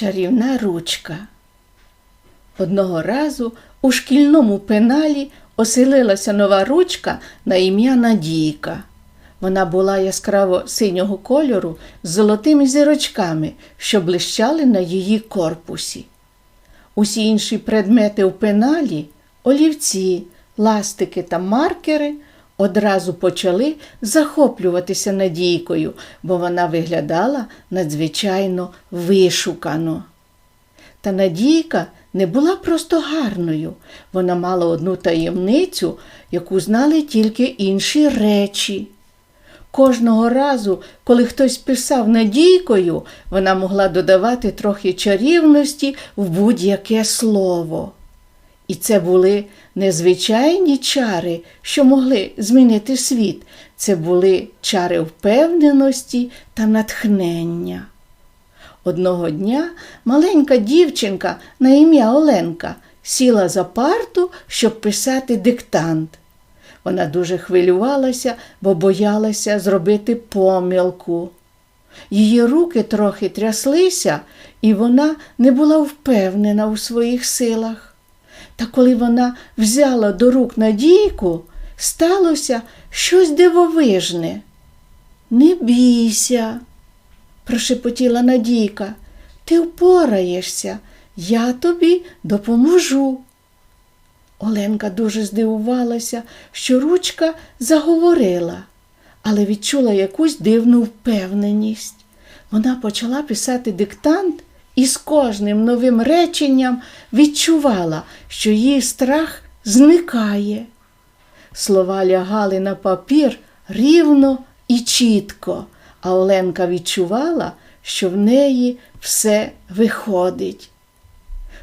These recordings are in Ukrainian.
Чарівна ручка. Одного разу у шкільному пеналі оселилася нова ручка на ім'я Надійка. Вона була яскраво синього кольору з золотими зірочками, що блищали на її корпусі. Усі інші предмети у пеналі олівці, ластики та маркери одразу почали захоплюватися Надійкою, бо вона виглядала надзвичайно вишукано. Та Надійка не була просто гарною. Вона мала одну таємницю, яку знали тільки інші речі. Кожного разу, коли хтось писав Надійкою, вона могла додавати трохи чарівності в будь-яке слово. І це були незвичайні чари, що могли змінити світ. Це були чари впевненості та натхнення. Одного дня маленька дівчинка на ім'я Оленка сіла за парту, щоб писати диктант. Вона дуже хвилювалася, бо боялася зробити помилку. Її руки трохи тряслися, і вона не була впевнена у своїх силах. Та коли вона взяла до рук Надійку, сталося щось дивовижне. Не бійся, прошепотіла Надійка, ти впораєшся, я тобі допоможу. Оленка дуже здивувалася, що ручка заговорила, але відчула якусь дивну впевненість. Вона почала писати диктант і з кожним новим реченням відчувала, що її страх зникає. Слова лягали на папір рівно і чітко, а Оленка відчувала, що в неї все виходить.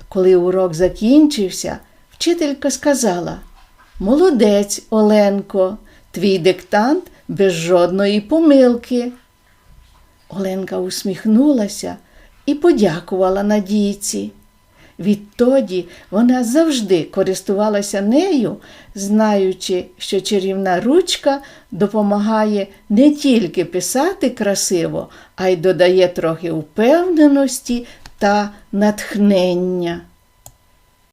Коли урок закінчився, вчителька сказала: Молодець, Оленко, твій диктант без жодної помилки. Оленка усміхнулася і подякувала Надійці. Відтоді вона завжди користувалася нею, знаючи, що чарівна ручка допомагає не тільки писати красиво, а й додає трохи впевненості та натхнення.